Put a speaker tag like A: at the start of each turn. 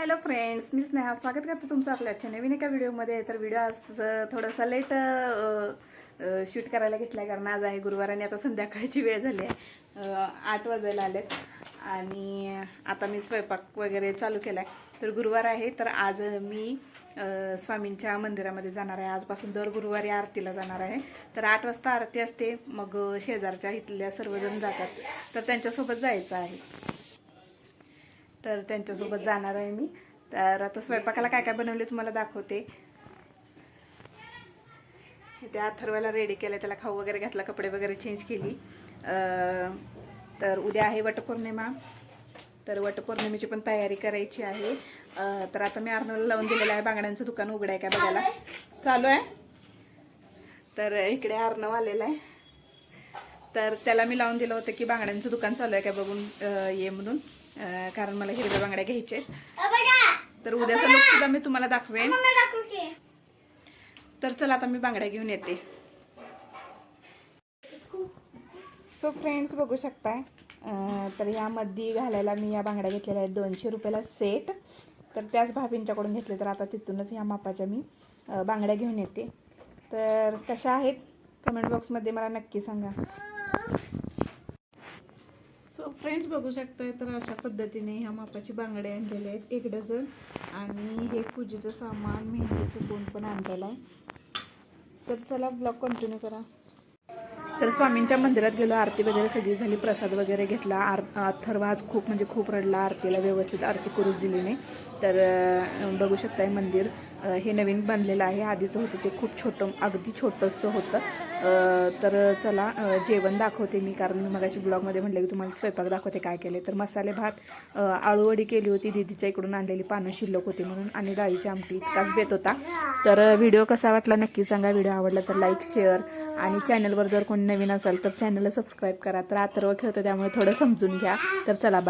A: Hello friends मी स्नेहा. स्वागत करते तुमचं आपल्या आजच्या नवीन एका व्हिडिओमध्ये. तर व्हिडिओ आज थोडासा लेट शूट करायला घेतला कारण आज आहे गुरुवार आणि आता संध्याकाळची वेळ झाली आहे. आठ वाजायला आलेत. आणि आता मी स्वयंपाक वगैरे चालू केला आहे तर गुरुवार आहे. तर आज मी स्वामींच्या मंदिरामध्ये जाणार आहे. आजपासून दर गुरुवारी आरतीला जाणार आहे. तर आठ वाजता आरती असते. मग शेजारच्या इथल्या सर्वजण जातात. तर त्यांच्यासोबत जायचं आहे. तर त्यांच्यासोबत जाणार आहे मी. तर आता स्वयंपाकाला काय काय बनवले तुम्हाला दाखवते. ते अथर्वाला रेडी केलं त्याला खाऊ वगैरे घातला कपडे वगैरे चेंज केली. तर उद्या आहे वटपौर्णिमा. तर वटपौर्णिमेची पण तयारी करायची आहे. तर आता मी अर्नवला लावून दिलेलं आहे. बांगड्यांचं दुकान उघडं आहे काय बघायला? चालू आहे? तर इकडे अर्णव आलेला आहे. तर त्याला मी लावून दिलं होतं की बांगड्यांचं दुकान चालू आहे काय बघून ये म्हणून. कारण मला हिरव्या बांगड्या घ्यायचे तर उद्याचा लुक सुद्धा मी तुम्हाला दाखवेन. तर चला आता मी बांगड्या घेऊन येते. सो फ्रेंड्स बघू शकताय. तर ह्यामध्ये घालायला मी या बांगड्या घेतलेल्या आहेत. दोनशे रुपयाला सेट तर त्याच भाभींच्याकडून घेतले. तर आता तिथूनच ह्या मापाच्या मी बांगड्या घेऊन येते. तर कशा आहेत? कमेंट बॉक्समध्ये मला नक्की सांगा. सो फ्रेंड्स बघू शकताय तर अशा पद्धतीने ह्या मापाची बांगडे आणलेले आहेत एक डझन आणि हे पूजेचं सामान मेहंदीचं कोण पण आणलेलं आहे. तर चला ब्लॉग कंटिन्यू करा. तर स्वामींच्या मंदिरात गेलो आरती वगैरे सगळी झाली प्रसाद वगैरे घेतला. आर अथर्व आज खूप म्हणजे खूप रडला आरतीला व्यवस्थित आरती करूच दिली नाही. तर बघू शकताय मंदिर. हे नवीन बनलेलं आहे. आधीचं होतं ते खूप छोटं अगदी छोटंसं होतं. तर चला जेवण दाखवते मी कारण मी मगाशी ब्लॉगमध्ये म्हटलं की तुम्हाला स्वयंपाक दाखवते काय केले तर मसाले भात आळूवडी केली होती दीदीच्या इकडून आणलेली पानं शिल्लक होती म्हणून आणि डाळीची आमटी इतकाच देत होता. तर व्हिडिओ कसा वाटला नक्की सांगा. व्हिडिओ आवडला तर लाईक शेअर आणि चॅनलवर जर कोणी नवीन असेल तर चॅनलला सबस्क्राईब करा. तर आतर्व खेळतं त्यामुळे थोडं समजून घ्या. तर चला बाय